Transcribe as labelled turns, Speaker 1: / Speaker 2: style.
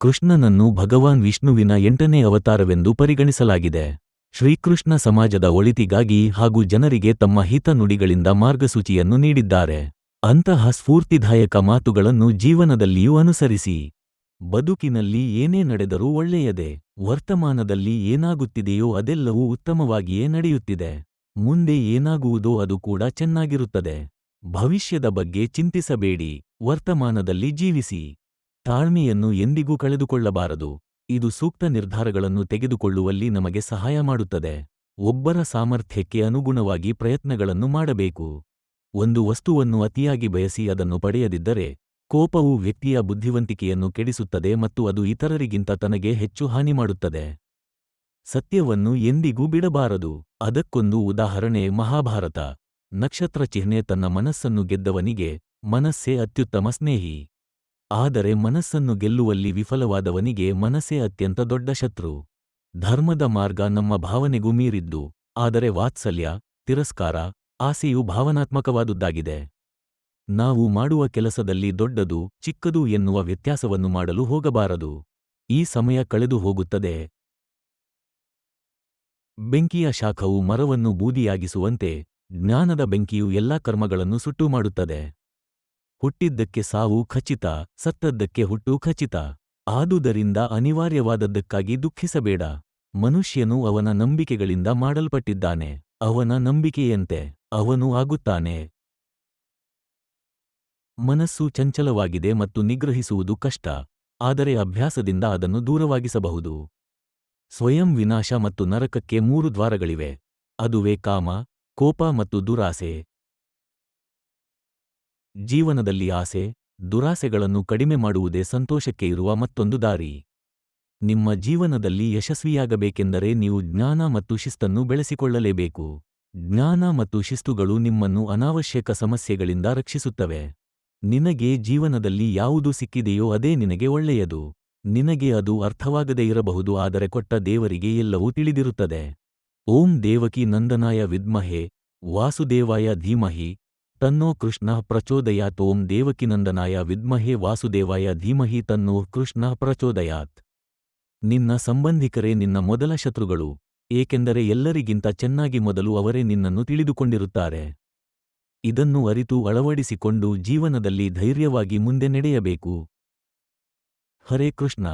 Speaker 1: ಕೃಷ್ಣನನ್ನು ಭಗವಾನ್ ವಿಷ್ಣುವಿನ ಎಂಟನೇ ಅವತಾರವೆಂದು ಪರಿಗಣಿಸಲಾಗಿದೆ. ಶ್ರೀಕೃಷ್ಣ ಸಮಾಜದ ಒಳಿತಿಗಾಗಿ ಹಾಗೂ ಜನರಿಗೆ ತಮ್ಮ ಹಿತ ನುಡಿಗಳಿಂದ ಮಾರ್ಗಸೂಚಿಯನ್ನು ನೀಡಿದ್ದಾರೆ. ಅಂತಹ ಸ್ಫೂರ್ತಿದಾಯಕ ಮಾತುಗಳನ್ನು ಜೀವನದಲ್ಲಿಯೂ ಅನುಸರಿಸಿ. ಬದುಕಿನಲ್ಲಿ ಏನೇ ನಡೆದರೂ ಒಳ್ಳೆಯದೇ, ವರ್ತಮಾನದಲ್ಲಿ ಏನಾಗುತ್ತಿದೆಯೋ ಅದೆಲ್ಲವೂ ಉತ್ತಮವಾಗಿಯೇ ನಡೆಯುತ್ತಿದೆ. ಮುಂದೆ ಏನಾಗುವುದೋ ಅದು ಕೂಡ ಚೆನ್ನಾಗಿರುತ್ತದೆ. ಭವಿಷ್ಯದ ಬಗ್ಗೆ ಚಿಂತಿಸಬೇಡಿ, ವರ್ತಮಾನದಲ್ಲಿ ಜೀವಿಸಿ. ತಾಳ್ಮೆಯನ್ನು ಎಂದಿಗೂ ಕಳೆದುಕೊಳ್ಳಬಾರದು. ಇದು ಸೂಕ್ತ ನಿರ್ಧಾರಗಳನ್ನು ತೆಗೆದುಕೊಳ್ಳುವಲ್ಲಿ ನಮಗೆ ಸಹಾಯ ಮಾಡುತ್ತದೆ. ಒಬ್ಬರ ಸಾಮರ್ಥ್ಯಕ್ಕೆ ಅನುಗುಣವಾಗಿ ಪ್ರಯತ್ನಗಳನ್ನು ಮಾಡಬೇಕು. ಒಂದು ವಸ್ತುವನ್ನು ಅತಿಯಾಗಿ ಬಯಸಿ ಅದನ್ನು ಪಡೆಯದಿದ್ದರೆ, ಕೋಪವು ವ್ಯಕ್ತಿಯ ಬುದ್ಧಿವಂತಿಕೆಯನ್ನು ಕೆಡಿಸುತ್ತದೆ ಮತ್ತು ಅದು ಇತರರಿಗಿಂತ ತನಗೆ ಹೆಚ್ಚು ಹಾನಿ ಮಾಡುತ್ತದೆ. ಸತ್ಯವನ್ನು ಎಂದಿಗೂ ಬಿಡಬಾರದು. ಅದಕ್ಕೊಂದು ಉದಾಹರಣೆ ಮಹಾಭಾರತ. ನಕ್ಷತ್ರ ಚಿಹ್ನೆ ತನ್ನ ಮನಸ್ಸನ್ನು ಗೆದ್ದವನಿಗೆ ಮನಸ್ಸೇ ಅತ್ಯುತ್ತಮ ಸ್ನೇಹಿ. ಆದರೆ ಮನಸ್ಸನ್ನು ಗೆಲ್ಲುವಲ್ಲಿ ವಿಫಲವಾದವನಿಗೆ ಮನಸ್ಸೇ ಅತ್ಯಂತ ದೊಡ್ಡ ಶತ್ರು. ಧರ್ಮದ ಮಾರ್ಗ ನಮ್ಮ ಭಾವನೆಗೂ ಮೀರಿದ್ದು, ಆದರೆ ವಾತ್ಸಲ್ಯ, ತಿರಸ್ಕಾರ, ಆಸೆಯು ಭಾವನಾತ್ಮಕವಾದುದ್ದಾಗಿದೆ. ನಾವು ಮಾಡುವ ಕೆಲಸದಲ್ಲಿ ದೊಡ್ಡದು, ಚಿಕ್ಕದು ಎನ್ನುವ ವ್ಯತ್ಯಾಸವನ್ನು ಮಾಡಲು ಹೋಗಬಾರದು. ಈ ಸಮಯ ಕಳೆದು ಹೋಗುತ್ತದೆ. ಬೆಂಕಿಯ ಶಾಖವು ಮರವನ್ನು ಬೂದಿಯಾಗಿಸುವಂತೆ, ಜ್ಞಾನದ ಬೆಂಕಿಯು ಎಲ್ಲಾ ಕರ್ಮಗಳನ್ನು ಸುಟ್ಟು ಮಾಡುತ್ತದೆ. ಹುಟ್ಟಿದ್ದಕ್ಕೆ ಸಾವು ಖಚಿತ, ಸತ್ತದ್ದಕ್ಕೆ ಹುಟ್ಟು ಖಚಿತ. ಆದುದರಿಂದ ಅನಿವಾರ್ಯವಾದದ್ದಕ್ಕಾಗಿ ದುಃಖಿಸಬೇಡ. ಮನುಷ್ಯನು ಅವನ ನಂಬಿಕೆಗಳಿಂದ ಮಾಡಲ್ಪಟ್ಟಿದ್ದಾನೆ. ಅವನ ನಂಬಿಕೆಯಂತೆ ಅವನು ಆಗುತ್ತಾನೆ. ಮನಸ್ಸು ಚಂಚಲವಾಗಿದೆ ಮತ್ತು ನಿಗ್ರಹಿಸುವುದು ಕಷ್ಟ. ಆದರೆ ಅಭ್ಯಾಸದಿಂದ ಅದನ್ನು ದೂರವಾಗಿಸಬಹುದು. ಸ್ವಯಂ ವಿನಾಶ ಮತ್ತು ನರಕಕ್ಕೆ ಮೂರು ದ್ವಾರಗಳಿವೆ. ಅದುವೇ ಕಾಮ, ಕೋಪ ಮತ್ತು ದುರಾಸೆ. ಜೀವನದಲ್ಲಿ ಆಸೆ, ದುರಾಸೆಗಳನ್ನು ಕಡಿಮೆ ಮಾಡುವುದೇ ಸಂತೋಷಕ್ಕೆ ಇರುವ ಮತ್ತೊಂದು ದಾರಿ. ನಿಮ್ಮ ಜೀವನದಲ್ಲಿ ಯಶಸ್ವಿಯಾಗಬೇಕೆಂದರೆ ನೀವು ಜ್ಞಾನ ಮತ್ತು ಶಿಸ್ತನ್ನು ಬೆಳೆಸಿಕೊಳ್ಳಲೇಬೇಕು. ಜ್ಞಾನ ಮತ್ತು ಶಿಸ್ತುಗಳು ನಿಮ್ಮನ್ನು ಅನಾವಶ್ಯಕ ಸಮಸ್ಯೆಗಳಿಂದ ರಕ್ಷಿಸುತ್ತವೆ. ನಿನಗೆ ಜೀವನದಲ್ಲಿ ಯಾವುದು ಸಿಕ್ಕಿದೆಯೋ ಅದೇ ನಿನಗೆ ಒಳ್ಳೆಯದು. ನಿನಗೆ ಅದು ಅರ್ಥವಾಗದೇ ಇರಬಹುದು ಆದರೆ ಕೊಟ್ಟ ದೇವರಿಗೆ ಎಲ್ಲವೂ ತಿಳಿದಿರುತ್ತದೆ. ಓಂ ದೇವಕಿ ನಂದನಾಯ ವಿದ್ಮಹೆ, ವಾಸುದೇವಾಯ ಧೀಮಹಿ ತನ್ನೋ ಕೃಷ್ಣ ಪ್ರಚೋದಯಾತ್. ದೇವಕಿನಂದನಾಯ ವಿದ್ಮಹೆ ವಾಸುದೇವಾಯ ಧೀಮಹಿ ತನ್ನೋ ಕೃಷ್ಣ ಪ್ರಚೋದಯಾತ್. ನಿನ್ನ ಸಂಬಂಧಿಕರೇ ನಿನ್ನ ಮೊದಲ ಶತ್ರುಗಳು, ಏಕೆಂದರೆ ಎಲ್ಲರಿಗಿಂತ ಚೆನ್ನಾಗಿ ಮೊದಲು ಅವರೇ ನಿನ್ನನ್ನು ತಿಳಿದುಕೊಂಡಿರುತ್ತಾರೆ. ಇದನ್ನು ಅರಿತು ಅಳವಡಿಸಿಕೊಂಡು ಜೀವನದಲ್ಲಿ ಧೈರ್ಯವಾಗಿ ಮುಂದೆ ನಡೆಯಬೇಕು. ಹರೇ ಕೃಷ್ಣ.